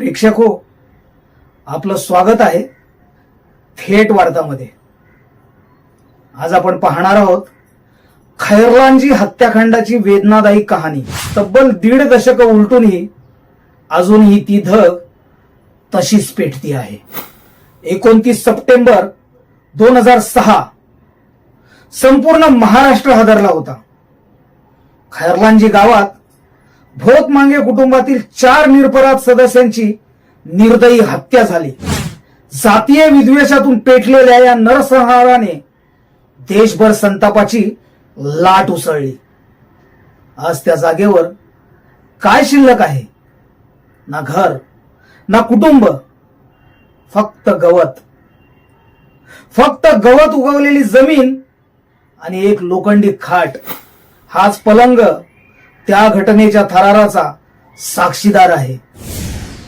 प्रेक्षक हो आपलं स्वागत आहे थेट वार्तामध्ये. आज आपण पाहणार आहोत खैरलांजी हत्याकांडाची वेदनादायी कहाणी. तब्बल दीड दशक उलटूनही अजूनही ती धग तशीच पेटती आहे. एकोणतीस सप्टेंबर दोन हजार सहा संपूर्ण महाराष्ट्र हादरला होता. खैरलांजी गावात भोत मांगे कुटुंबातील चार निरपराध सदस्यांची निर्दयी हत्या झाली. जातीय विद्वेषातून पेटलेल्या या नरसंहाराने देशभर संतापाची लाट उसळली. आज त्या जागेवर काय शिल्लक आहे? ना घर ना कुटुंब फक्त गवत. फक्त गवत उगवलेली जमीन आणि एक लोखंडी खाट. हाच पलंग त्या घटनेच्या थराराचा साक्षीदार आहे.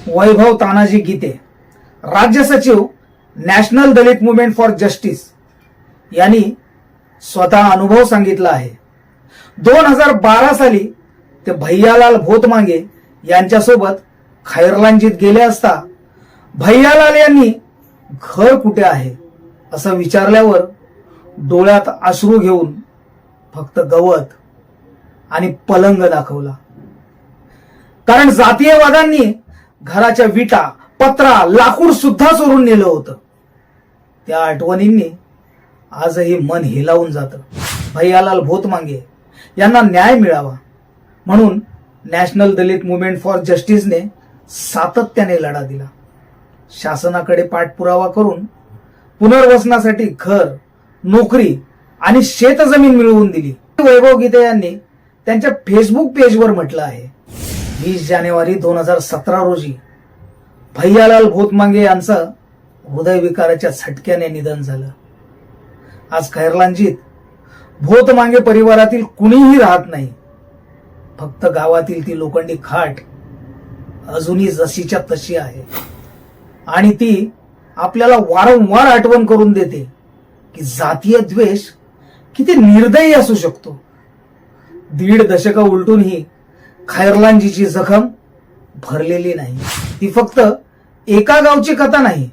वैभव तानाजी गीते राज्य सचिव national Dalit movement for justice यांनी स्वतः अनुभव सांगितला आहे. दोन हजार बारा साली ते भैयालाल भोतमांगे यांच्यासोबत खैरलांजीत गेले असता भैयालाल यांनी घर कुठे आहे असं विचारल्यावर डोळ्यात अश्रू घेऊन फक्त गवत आणि पलंग दाखवला. कारण जातीयवादांनी घराच्या विटा पत्रा लाकूड सुद्धा चोरून नेलं होतं. त्या आठवणींनी आजही मन हेलावून जातं. भैयालाल भोतमांगे यांना न्याय मिळावा म्हणून नॅशनल दलित मुवमेंट फॉर जस्टिसने सातत्याने लढा दिला. शासनाकडे पाठपुरावा करून पुनर्वसनासाठी घर नोकरी आणि शेतजमीन मिळवून दिली. वैभव गीते यांनी त्यांच्या फेसबुक पेजवर म्हटलं आहे. वीस जानेवारी दोन हजार सतरा रोजी भैयालाल भोतमांगे यांचं हृदयविकाराच्या झटक्याने निधन झालं. आज खैरलांजीत भोतमांगे परिवारातील कुणीही राहत नाही. फक्त गावातील ती लोखंडी खाट अजूनही जशीच्या तशी आहे. आणि ती आपल्याला वारंवार आठवण करून देते की जातीय द्वेष किती निर्दयी असू शकतो. दीड दशक उलटूनही खैरलांजीची जखम भरलेली नाही. ती फक्त एका गावची कथा नाही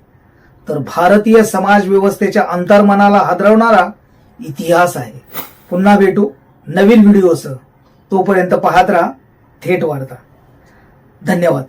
तर भारतीय समाज व्यवस्थेच्या अंतर्मनाला हादरवणारा इतिहास आहे. पुन्हा भेटू नवीन व्हिडिओसह. तोपर्यंत पाहत राहा थेट वार्ता. धन्यवाद.